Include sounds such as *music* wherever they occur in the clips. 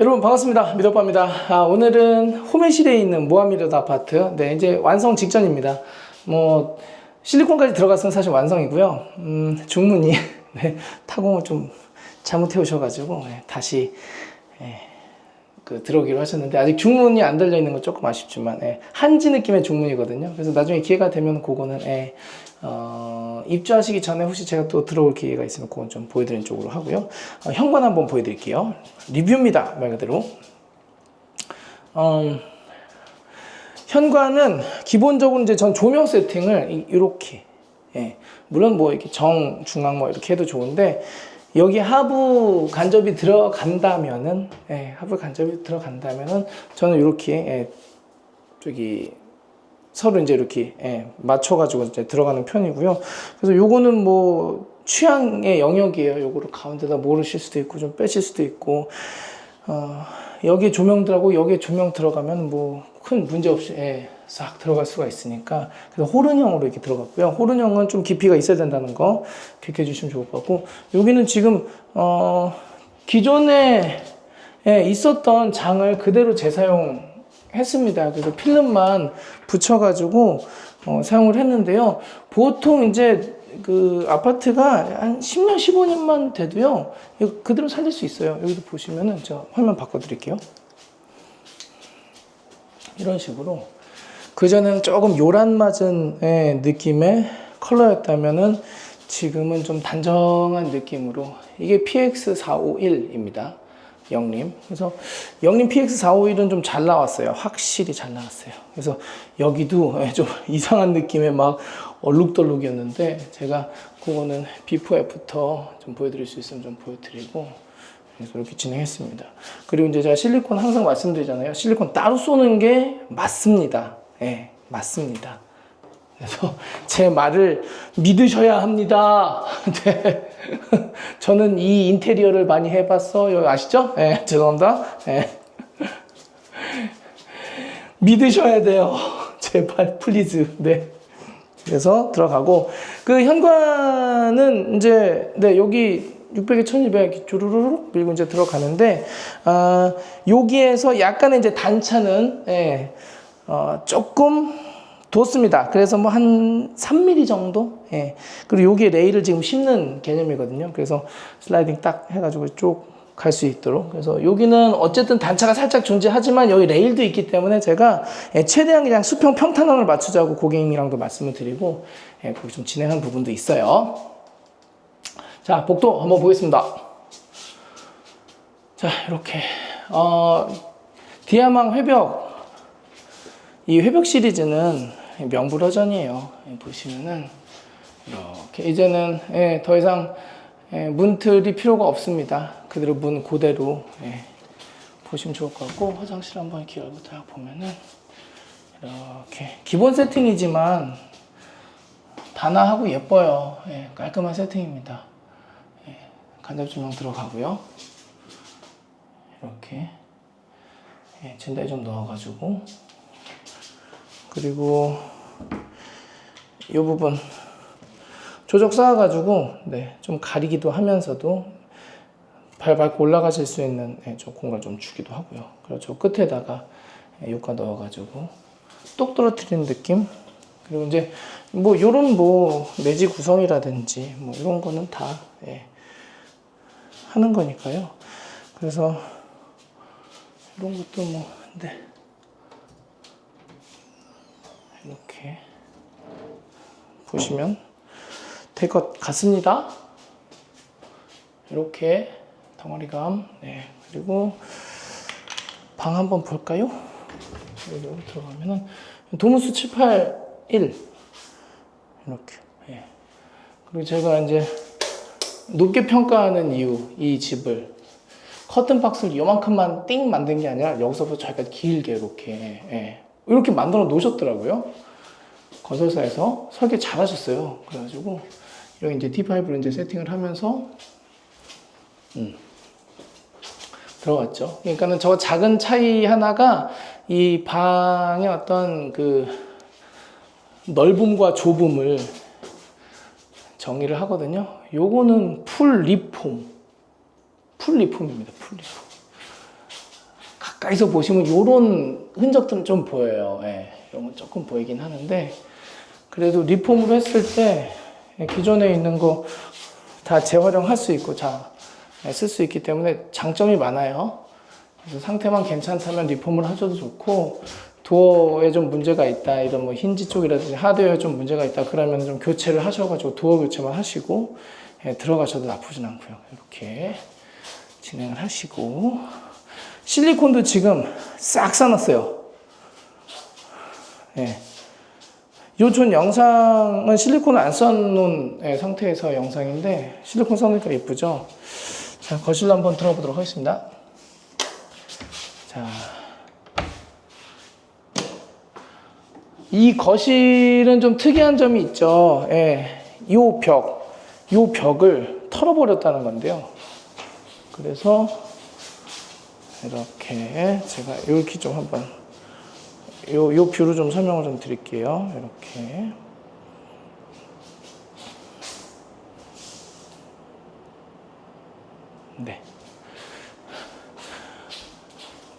여러분 반갑습니다. 미덕바입니다. 아, 오늘은 호메실에 있는 모하미르드 아파트. 네, 이제 완성 직전입니다. 뭐 실리콘까지 들어갔으면 사실 완성이고요. 음, 중문이 *laughs* 네, 타공을 좀 잘못 해 오셔가지고 네, 다시 예, 그 들어오기로 하셨는데 아직 중문이 안 달려 있는 건 조금 아쉽지만 예, 한지 느낌의 중문이거든요. 그래서 나중에 기회가 되면 그거는 예, 어, 입주하시기 전에 혹시 제가 또 들어올 기회가 있으면 그건 좀 보여드리는 쪽으로 하고요. 어, 현관 한번 보여드릴게요. 리뷰입니다. 말 그대로. 음, 현관은 기본적으로 이제 전 조명 세팅을 이렇게 예, 물론 뭐 이렇게 정 중앙 뭐 이렇게 해도 좋은데 여기 하부 간접이 들어간다면은 예, 하부 간접이 들어간다면은 저는 이렇게 예, 저기 서로 이제 이렇게 예, 맞춰가지고 이제 들어가는 편이고요. 그래서 요거는 뭐 취향의 영역이에요. 요거를 가운데다 모르실 수도 있고 좀 빼실 수도 있고 어, 여기 조명 들하고 여기에 조명 들어가면 뭐 큰 문제 없이 예, 싹 들어갈 수가 있으니까 그래서 호른형으로 이렇게 들어갔고요. 호른형은 좀 깊이가 있어야 된다는 거 기억해 주시면 좋을 것 같고 여기는 지금 어, 기존에 예, 있었던 장을 그대로 재사용 했습니다. 그래서 필름만 붙여가지고 어, 사용을 했는데요. 보통 이제 그 아파트가 한 10년, 15년만 돼도요, 그대로 살릴 수 있어요. 여기도 보시면은 제가 화면 바꿔드릴게요. 이런 식으로 그전에는 조금 요란 맞은 예, 느낌의 컬러였다면은 지금은 좀 단정한 느낌으로 이게 PX451입니다. 영림. 그래서 영림 PX451은 좀 잘 나왔어요. 확실히 잘 나왔어요. 그래서 여기도 예, 좀 *laughs* 이상한 느낌의 막 얼룩덜룩이었는데 제가 그거는 비포 애프터 좀 보여드릴 수 있으면 좀 보여드리고 그래서 이렇게 진행했습니다. 그리고 이제 제가 실리콘 항상 말씀드리잖아요. 실리콘 따로 쏘는 게 맞습니다. 예, 맞습니다. 그래서 *laughs* 제 말을 믿으셔야 합니다. *laughs* 네. *laughs* 저는 이 인테리어를 많이 해봤어 요. 아시죠? 예, 죄송합니다. 예. *laughs* 믿으셔야 돼요. *laughs* 제발, 플리즈. 네. 그래서 들어가고, 그 현관은 이제, 네, 여기 600에 1200 주르르륵 밀고 이제 들어가는데, 아, 여기에서 약간의 이제 단차는, 예, 어, 조금 뒀습니다. 그래서 뭐 한 3mm 정도? 예. 그리고 여기에 레일을 지금 심는 개념이거든요. 그래서 슬라이딩 딱 해가지고 쭉 갈 수 있도록. 그래서 여기는 어쨌든 단차가 살짝 존재하지만 여기 레일도 있기 때문에 제가 예, 최대한 그냥 수평 평탄원을 맞추자고 고객님이랑도 말씀을 드리고, 예, 거기 좀 진행한 부분도 있어요. 자, 복도 한번 보겠습니다. 자, 이렇게. 어, 디아망 회벽. 이 회벽 시리즈는 명불허전이에요. 예, 보시면은 이제는 예, 더 이상 예, 문틀이 필요가 없습니다. 그대로 문 그대로 예, 보시면 좋을 것 같고 화장실 한번 이렇게 열고 딱 보면은 이렇게 기본 세팅이지만 단아하고 예뻐요. 예, 깔끔한 세팅입니다. 예, 간접 조명 들어가고요. 이렇게 예, 젠다에 좀 넣어가지고 그리고 이 부분 조적 쌓아가지고 네, 좀 가리기도 하면서도 발 밟고 올라가실 수 있는 네, 좀 공간을 좀 주기도 하고요. 저 끝에다가 네, 요가 넣어가지고 똑 떨어뜨리는 느낌. 그리고 이제 뭐 요런 뭐 매지 구성이라든지 뭐 이런 거는 다 예, 하는 거니까요. 그래서 이런 것도 뭐 네. 이렇게 보시면 될 것 같습니다. 이렇게 덩어리감. 네. 그리고 방 한번 볼까요? 여기 들어가면은 도무수 781 이렇게. 예. 그리고 제가 이제 높게 평가하는 이유 이 집을 커튼 박스를 요만큼만 띵 만든 게 아니라 여기서부터 저희가 길게 이렇게 예. 이렇게 만들어 놓으셨더라고요. 건설사에서 설계 잘 하셨어요. 그래가지고 여기 이제 D5로 이제 세팅을 하면서 음, 들어갔죠. 그러니까는 저 작은 차이 하나가 이 방의 어떤 그 넓음과 좁음을 정의를 하거든요. 요거는 풀 리폼. 풀 리폼입니다. 풀 리폼. 가까이서 보시면 이런 흔적들은 좀 보여요. 예, 이런 건 조금 보이긴 하는데 그래도 리폼으로 했을 때 기존에 있는 거 다 재활용할 수 있고 다쓸수 있기 때문에 장점이 많아요. 그래서 상태만 괜찮다면 리폼을 하셔도 좋고 도어에 좀 문제가 있다 이런 뭐 힌지 쪽이라든지 하드웨어에 좀 문제가 있다 그러면 좀 교체를 하셔가지고 도어 교체만 하시고 예, 들어가셔도 나쁘진 않고요. 이렇게 진행을 하시고 실리콘도 지금 싹 싸놨어요. 예. 요전 영상은 실리콘을 안 써놓은 예, 상태에서 영상인데 실리콘 써놓으니까 예쁘죠? 자, 거실로 한번 들어보도록 하겠습니다. 자. 이 거실은 좀 특이한 점이 있죠. 예. 요 벽, 요 벽을 털어버렸다는 건데요. 그래서 이렇게 제가 이렇게 좀 한번 요, 요 뷰로 좀 설명을 좀 드릴게요. 이렇게. 네.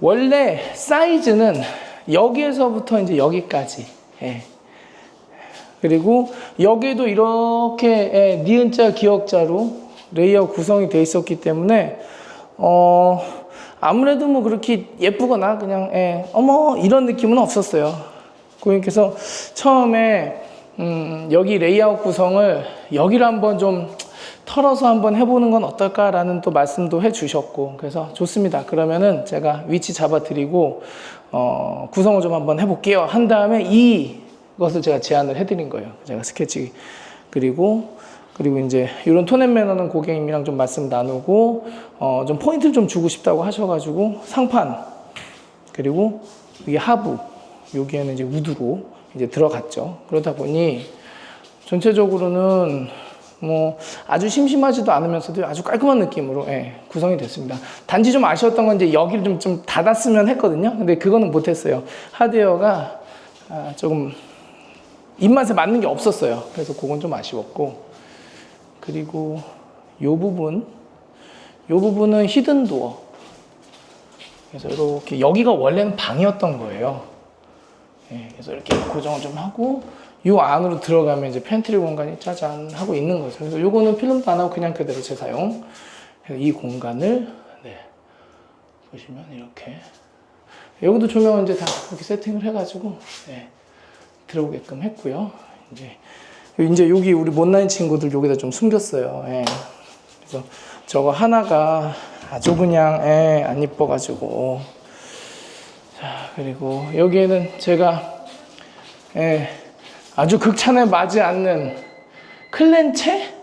원래 사이즈는 여기에서부터 이제 여기까지. 예. 그리고 여기도 이렇게 예, 니은자 기역자로 레이어 구성이 돼 있었기 때문에 어 아무래도 뭐 그렇게 예쁘거나 그냥 예, 어머 이런 느낌은 없었어요. 고객님께서 처음에 음, 여기 레이아웃 구성을 여기를 한번 좀 털어서 한번 해보는 건 어떨까라는 또 말씀도 해주셨고 그래서 좋습니다. 그러면은 제가 위치 잡아드리고 어, 구성을 좀 한번 해볼게요. 한 다음에 이것을 제가 제안을 해드린 거예요. 제가 스케치 그리고 그리고 이제 이런 톤앤 매너는 고객님이랑 좀 말씀 나누고 어, 좀 포인트를 좀 주고 싶다고 하셔가지고 상판 그리고 이게 하부 여기에는 이제 우드로 이제 들어갔죠. 그러다 보니 전체적으로는 뭐 아주 심심하지도 않으면서도 아주 깔끔한 느낌으로 예, 구성이 됐습니다. 단지 좀 아쉬웠던 건 이제 여기를 좀, 좀 닫았으면 했거든요. 근데 그거는 못했어요. 하드웨어가 아, 조금 입맛에 맞는 게 없었어요. 그래서 그건 좀 아쉬웠고 그리고 요 부분 요 부분은 히든 도어 그래서 이렇게 여기가 원래는 방이었던 거예요. 예, 그래서 이렇게 고정을 좀 하고 요 안으로 들어가면 이제 팬트리 공간이 짜잔 하고 있는 거죠. 그래서 요거는 필름도 안 하고 그냥 그대로 재사용. 이 공간을 네, 보시면 이렇게 여기도 조명은 이제 다 이렇게 세팅을 해가지고 네, 들어오게끔 했고요. 이제 이제 여기 우리 못난 친구들 여기다 좀 숨겼어요. 예. 그래서 저거 하나가 아주 그냥 예, 안 이뻐가지고 자 그리고 여기에는 제가 예, 아주 극찬에 맞지 않는 클렌체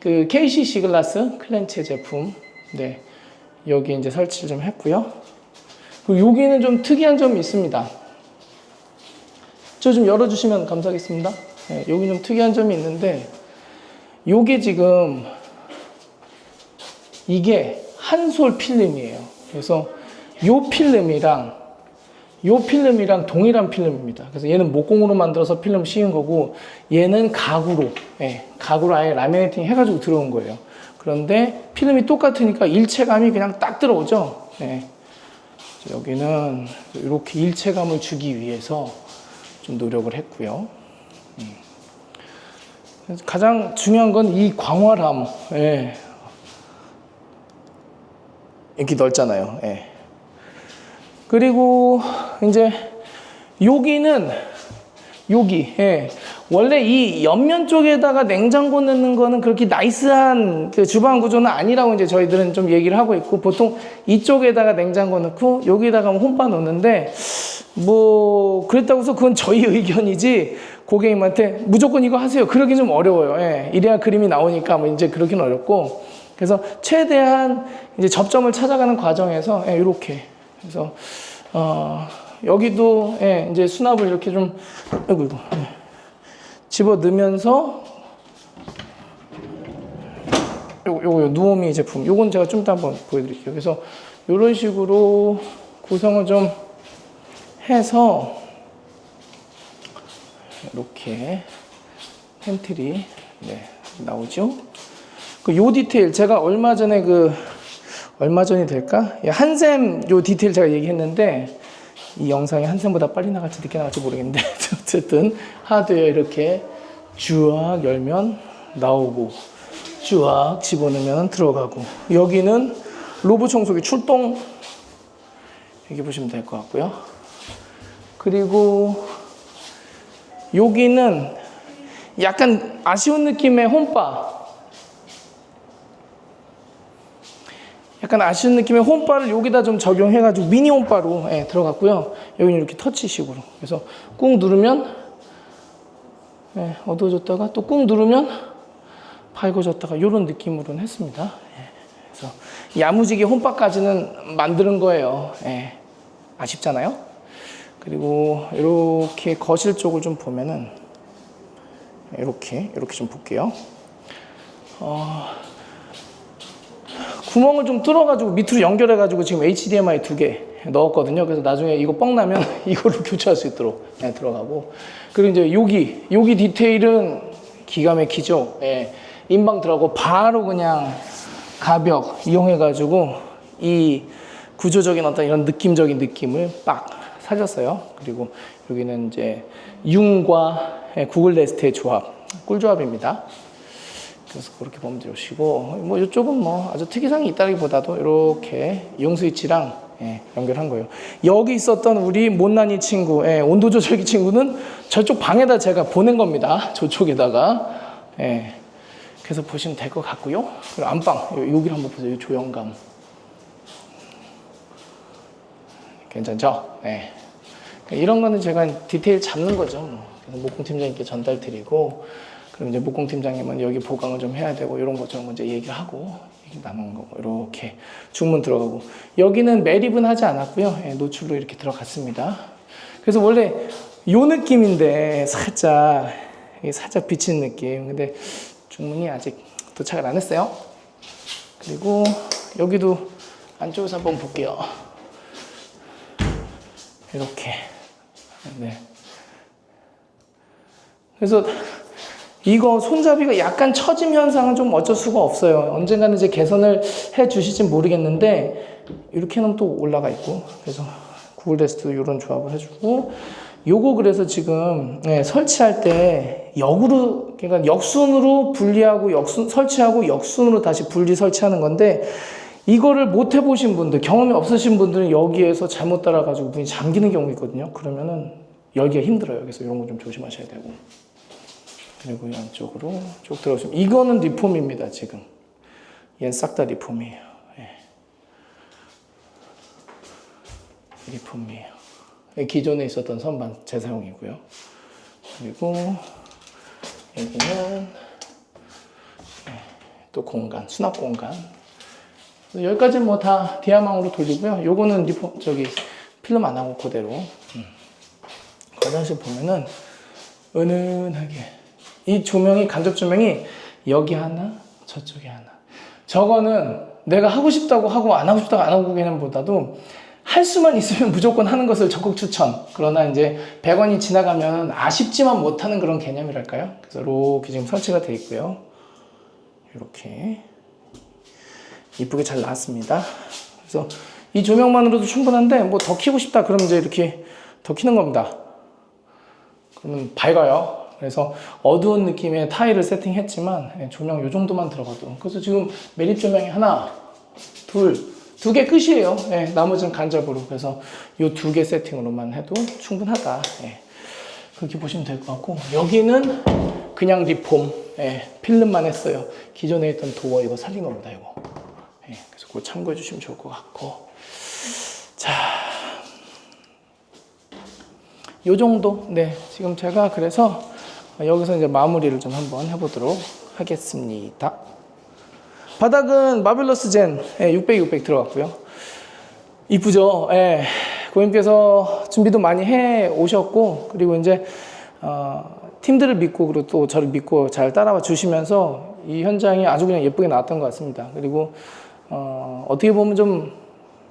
그 KCC 글라스 클렌체 제품 네 여기 이제 설치를 좀 했고요. 그리고 여기는 좀 특이한 점이 있습니다. 저 좀 열어주시면 감사하겠습니다. 네, 여기 좀 특이한 점이 있는데 요게 지금 이게 한솔 필름이에요. 그래서 요 필름이랑 요 필름이랑 동일한 필름입니다. 그래서 얘는 목공으로 만들어서 필름 씌운 거고 얘는 가구로 예, 가구로 아예 라미네이팅 해가지고 들어온 거예요. 그런데 필름이 똑같으니까 일체감이 그냥 딱 들어오죠. 예. 여기는 이렇게 일체감을 주기 위해서 좀 노력을 했고요. 음. 가장 중요한 건 이 광활함. 예. 이렇게 넓잖아요. 예. 그리고 이제 여기는 여기 예. 원래 이 옆면 쪽에다가 냉장고 넣는 거는 그렇게 나이스한 그 주방 구조는 아니라고 이제 저희들은 좀 얘기를 하고 있고 보통 이쪽에다가 냉장고 넣고 여기다가 홈바 넣는데 뭐 그랬다고 해서 그건 저희 의견이지 고객님한테 무조건 이거 하세요. 그러기 좀 어려워요. 예. 이래야 그림이 나오니까 뭐 이제 그러긴 어렵고. 그래서 최대한 이제 접점을 찾아가는 과정에서 예, 이렇게. 그래서 어, 여기도 예, 이제 수납을 이렇게 좀 아이고 이거 예, 집어 넣으면서 요거 요거 누오미 제품. 요건 제가 좀 이따 한번 보여드릴게요. 그래서 이런 식으로 구성을 좀 해서 이렇게 팬트리 네, 나오죠. 그 요 디테일 제가 얼마 전에 그 얼마 전이 될까? 예, 한샘 요 디테일 제가 얘기했는데 이 영상이 한샘보다 빨리 나갈지 늦게 나갈지 모르겠는데 *laughs* 어쨌든 하드웨어 이렇게 쭈악 열면 나오고 쭈악 집어넣으면 들어가고 여기는 로봇 청소기 출동 이렇게 보시면 될 것 같고요. 그리고 여기는 약간 아쉬운 느낌의 홈바 약간 아쉬운 느낌의 홈바를 여기다 좀 적용해가지고 미니 홈바로 예, 들어갔고요. 여기는 이렇게 터치식으로. 그래서 꾹 누르면 예, 어두워졌다가 또 꾹 누르면 밝아졌다가 이런 느낌으로는 했습니다. 예, 그래서 야무지게 홈바까지는 만드는 거예요. 예, 아쉽잖아요. 그리고 이렇게 거실 쪽을 좀 보면은 이렇게 이렇게 좀 볼게요. 구멍을 좀 뚫어가지고 밑으로 연결해가지고 지금 HDMI 두 개 넣었거든요. 그래서 나중에 이거 뻥 나면 *laughs* 이걸로 교체할 수 있도록 예, 들어가고 그리고 이제 여기 여기 디테일은 기가 막히죠. 예, 인방 들어가고 바로 그냥 가벽 이용해가지고 이 구조적인 어떤 이런 느낌적인 느낌을 빡 살렸어요. 그리고 여기는 이제 융과 예, 구글 네스트의 조합 꿀조합입니다. 그래서 그렇게 보면 되시고 뭐 이쪽은 뭐 아주 특이사항이 있다기보다도 이렇게 용 스위치랑 예, 연결한 거예요. 여기 있었던 우리 못난이 친구, 예, 온도 조절기 친구는 저쪽 방에다 제가 보낸 겁니다. 저쪽에다가. 예, 그래서 보시면 될 것 같고요. 그리고 안방 요- 여기를 한번 보세요. 이 조형감. 괜찮죠? 예. 이런 거는 제가 디테일 잡는 거죠. 뭐. 그래서 목공 팀장님께 전달 드리고 그럼 이제 목공 팀장님은 여기 보강을 좀 해야 되고 이런 것좀 먼저 얘기를 하고 나누는 거고 이렇게 중문 들어가고 여기는 매립은 하지 않았고요. 예, 노출로 이렇게 들어갔습니다. 그래서 원래 요 느낌인데 살짝 살짝 비치는 느낌. 근데 중문이 아직 도착을 안 했어요. 그리고 여기도 안쪽에서 한번 볼게요. 이렇게. 네. 그래서 이거 손잡이가 약간 처짐 현상은 좀 어쩔 수가 없어요. 언젠가는 이제 개선을 해 주실지 모르겠는데 이렇게 하면 또 올라가 있고 그래서 구글 데스도 이런 조합을 해주고 요거 그래서 지금 예, 설치할 때 역으로 그러니까 역순으로 분리하고 역순 설치하고 역순으로 다시 분리 설치하는 건데 이거를 못 해보신 분들 경험이 없으신 분들은 여기에서 잘못 따라가지고 문이 잠기는 경우 있거든요. 그러면은 열기가 힘들어요. 그래서 이런 거 좀 조심하셔야 되고. 그리고 양쪽으로 쭉 들어오시면 이거는 리폼입니다 지금 얘는 싹 다 리폼이에요 예. 리폼이에요 예, 기존에 있었던 선반 재사용이고요 그리고 여기는 예, 또 공간 수납 공간 여기까지 뭐 다 디아망으로 돌리고요. 요거는 리폼 저기 필름 안 하고 그대로. 음. 화장실 보면은 은은하게 이 조명이 간접 조명이 여기 하나 저쪽에 하나. 저거는 내가 하고 싶다고 하고 안 하고 싶다고 안 하고 개념보다도 할 수만 있으면 무조건 하는 것을 적극 추천. 그러나 이제 100원이 지나가면 아쉽지만 못하는 그런 개념이랄까요? 그래서 이렇게 지금 설치가 되어 있고요. 이렇게 이쁘게 잘 나왔습니다 그래서 이 조명만으로도 충분한데 뭐 더 키고 싶다 그러면 이제 이렇게 더 키는 겁니다 그러면 밝아요. 그래서 어두운 느낌의 타일을 세팅했지만 예, 조명 요 정도만 들어가도 그래서 지금 매립 조명이 하나, 둘, 두 개 끝이에요. 예, 나머지는 간접으로 그래서 요두개 세팅으로만 해도 충분하다. 예, 그렇게 보시면 될 것 같고 여기는 그냥 리폼 예, 필름만 했어요. 기존에 있던 도어 이거 살린 겁니다. 이거. 그거 참고해 주시면 좋을 것 같고 자. 요 정도. 네. 지금 제가 그래서 여기서 이제 마무리를 좀 한번 해보도록 하겠습니다. 바닥은 마벨러스 젠 600, 600 들어갔고요. 이쁘죠? 예. 고객님께서 준비도 많이 해 오셨고, 그리고 이제, 어, 팀들을 믿고, 그리고 또 저를 믿고 잘 따라와 주시면서 이 현장이 아주 그냥 예쁘게 나왔던 것 같습니다. 그리고, 어, 어떻게 보면 좀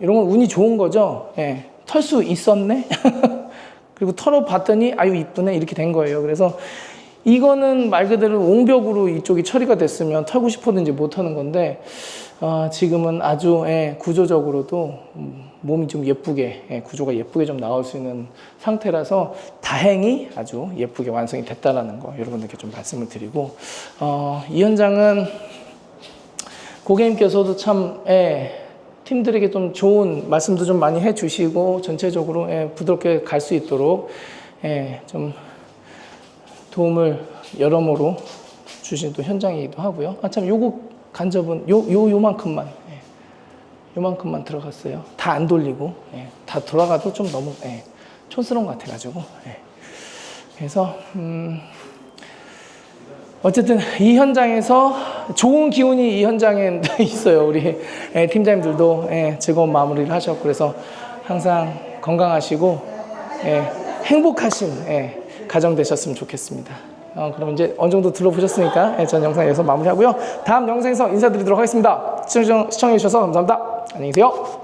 이런 건 운이 좋은 거죠. 예. 털 수 있었네? *laughs* 그리고 털어봤더니 아유 이쁘네 이렇게 된 거예요. 그래서 이거는 말 그대로 옹벽으로 이쪽이 처리가 됐으면 털고 싶었는지 못 하는 건데 어, 지금은 아주 예, 구조적으로도 음, 몸이 좀 예쁘게 예, 구조가 예쁘게 좀 나올 수 있는 상태라서 다행히 아주 예쁘게 완성이 됐다라는 거 여러분들께 좀 말씀을 드리고 어, 이 현장은 고객님께서도 참 예, 팀들에게 좀 좋은 말씀도 좀 많이 해주시고 전체적으로 예, 부드럽게 갈 수 있도록 예, 좀 도움을 여러모로 주신 또 현장이기도 하고요. 아 참 요거 간접은 요 요 요만큼만 예, 요만큼만 들어갔어요. 다 안 돌리고 예, 다 돌아가도 좀 너무 예, 촌스러운 것 같아가지고 예. 그래서 음, 어쨌든 이 현장에서 좋은 기운이 이 현장에 *laughs* 있어요. 우리 예, 팀장님들도 예, 즐거운 마무리를 하셨고 그래서 항상 건강하시고 예, 행복하신 예, 가정 되셨으면 좋겠습니다. 어, 그럼 이제 어느 정도 들어보셨으니까 예, 전 영상 여기서 마무리하고요. 다음 영상에서 인사드리도록 하겠습니다. 시청해 주셔서 감사합니다. 안녕히 계세요.